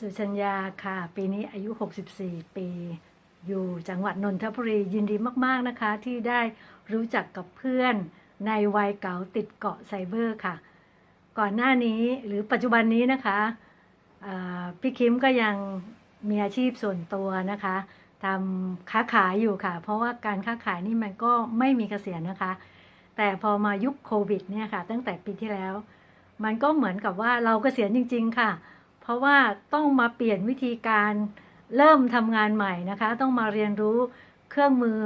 สุชัญญาค่ะ ปีนี้อายุ 64 ปี อยู่จังหวัดนนทบุรียินดีมาก ๆ นะคะ ที่ได้รู้จักกับเพื่อนในวัยเก่าติดเกาะไซเบอร์ค่ะ ก่อนหน้านี้หรือปัจจุบันนี้นะคะพี่คิมก็ยังมีอาชีพส่วนตัวนะคะทำค้าขายอยู่ค่ะ เพราะว่าการค้าขายนี่มันก็ไม่มีเกษียณนะคะ แต่พอมายุคโควิดเนี่ยค่ะ ตั้งแต่ปีที่แล้ว มันก็เหมือนกับว่าเราเกษียณจริง ๆ ค่ะ ราะว่าต้องมาเปลี่ยนวิธีการเริ่มทำงานใหม่นะคะ ต้องมาเรียนรู้เครื่องมือ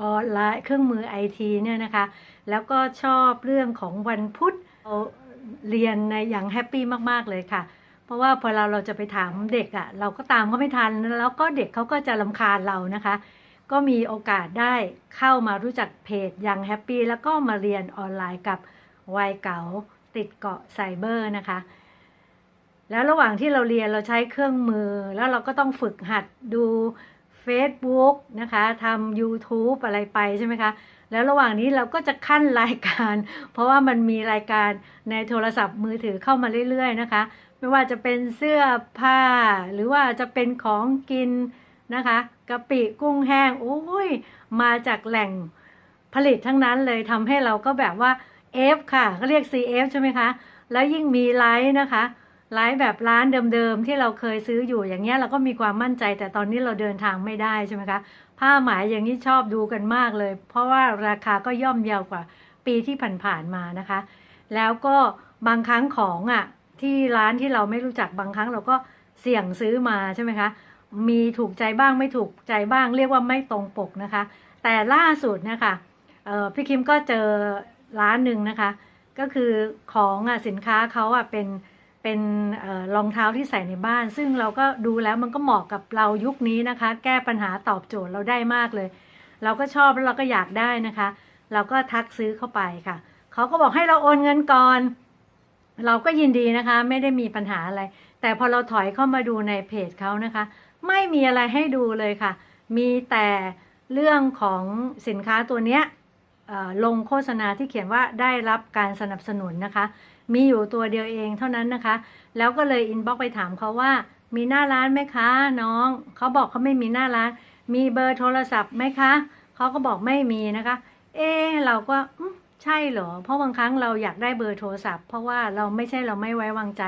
ออนไลน์เครื่องมือไอทีเนี่ยนะคะ แล้วก็ชอบเรื่องของวันพุธเราเรียนในอย่างแฮปปี้มากๆเลยค่ะ เพราะว่าพอเราเราจะไปถามเด็กอะ่ะเราก็ตามเขาไม่ทัน แล้วก็เด็กเขาก็จะลำคาญเรานะคะ ก็มีโอกาสได้เข้ามารู้จักเพจยังแฮปปี้แล้วก็มาเรียนออนไลน์กับวัยเก๋าติดเกาะไซเบอร์นะคะ แล้วระหว่างที่เราเรียนเราใช้เครื่องมือ แล้วเราก็ต้องฝึกหัดดู Facebook นะคะทำ YouTube อะไรไปใช่ไหมคะ แล้วระหว่างนี้เราก็จะขั้นรายการ เพราะว่ามันมีรายการในโทรศัพท์มือถือเข้ามาเรื่อยๆนะคะ ไม่ว่าจะเป็นเสื้อผ้า หรือว่าจะเป็นของกินนะคะกะปิกุ้งแห้งโอ้ยมาจากแหล่งผลิตทั้งนั้นเลยทำให้เราก็แบบว่า F ค่ะเขาเรียก CF ใช่ไหมคะ แล้วยิ่งมีไลฟ์นะคะ ไลฟ์แบบร้านเดิมๆที่เราเคยซื้ออยู่อย่างเงี้ยเราก็มีความมั่นใจ แต่ตอนนี้เราเดินทางไม่ได้ใช่ไหมคะผ้าไหมอย่างนี้ชอบดูกันมากเลย เพราะว่าราคาก็ย่อมเยาวกว่าปีที่ผ่านๆมานะคะ แล้วก็บางครั้งของอะที่ร้านที่เราไม่รู้จักบางครั้งเราก็เสี่ยงซื้อมาใช่ไหมคะมีถูกใจบ้างไม่ถูกใจบ้าง เรียกว่าไม่ตรงปกนะคะ แต่ล่าสุดนะคะเอ่อพี่คิมก็เจอร้านหนึ่งนะคะ ก็คือของอะสินค้าเขาอะเป็น เป็นรองเท้าที่ใส่ในบ้าน ซึ่งเราก็ดูแล้วมันก็เหมาะกับเรายุคนี้นะคะ แก้ปัญหาตอบโจทย์เราได้มากเลย เราก็ชอบแล้วเราก็อยากได้นะคะ เราก็ทักซื้อเข้าไปค่ะ เขาก็บอกให้เราโอนเงินก่อน เราก็ยินดีนะคะ ไม่ได้มีปัญหาอะไร แต่พอเราถอยเข้ามาดูในเพจเขานะคะ ไม่มีอะไรให้ดูเลยค่ะ มีแต่เรื่องของสินค้าตัวเนี้ย ลงโฆษณาที่เขียนว่าได้รับการสนับสนุนนะคะ มีอยู่ตัวเดียวเองเท่านั้นนะคะ แล้วก็เลยอินบ็อกไปถามเขาว่า มีหน้าร้านไหมคะน้อง เขาบอกเขาไม่มีหน้าร้าน มีเบอร์โทรศัพท์ไหมคะเขาก็บอกไม่มีนะคะ เอเราก็ใช่เหรอ เพราะบางครั้งเราอยากได้เบอร์โทรศัพท์ เพราะว่าเราไม่ใช่เราไม่ไว้วางใจ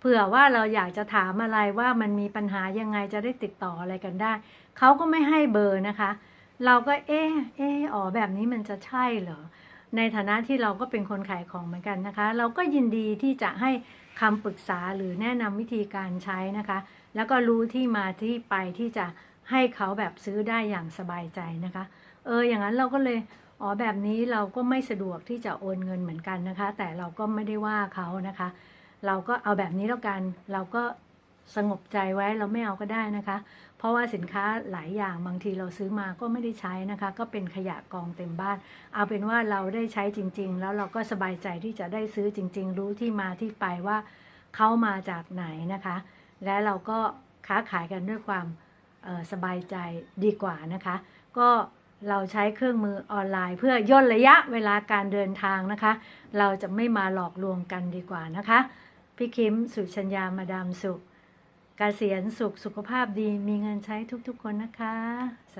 เผื่อว่าเราอยากจะถามอะไรว่ามันมีปัญหายังไงจะได้ติดต่ออะไรกันได้ เขาก็ไม่ให้เบอร์นะคะ เราก็เอ๊ะเอ๊ะอ๋อแบบนี้มันจะใช่เหรอ ในฐานะที่เราก็เป็นคนขายของเหมือนกันนะคะ เราก็ยินดีที่จะให้คำปรึกษาหรือแนะนำวิธีการใช้นะคะ แล้วก็รู้ที่มาที่ไปที่จะให้เขาแบบซื้อได้อย่างสบายใจนะคะ เออ อย่างนั้นเราก็เลย อ๋อ แบบนี้เราก็ไม่สะดวกที่จะโอนเงินเหมือนกันนะคะ แต่เราก็ไม่ได้ว่าเขานะคะ เราก็เอาแบบนี้แล้วกัน เราก็ สงบใจไว้เราไม่เอาก็ได้นะคะ เพราะว่าสินค้าหลายอย่างบางทีเราซื้อมาก็ไม่ได้ใช้นะคะ ก็เป็นขยะกองเต็มบ้าน เอาเป็นว่าเราได้ใช้จริง ๆ แล้วเราก็สบายใจที่จะได้ซื้อจริง ๆ รู้ที่มาที่ไปว่าเขามาจากไหนนะคะ และเราก็ค้าขายกันด้วยความสบายใจดีกว่านะคะ ก็เราใช้เครื่องมือออนไลน์ เพื่อย่นระยะเวลาการเดินทางนะคะ เราจะไม่มาหลอกลวงกันดีกว่านะคะ พี่คิมสุชัญญามาดามสุข กษียณสุขสุขภาพดีมีเงินใช้ทุกๆคนนะคะ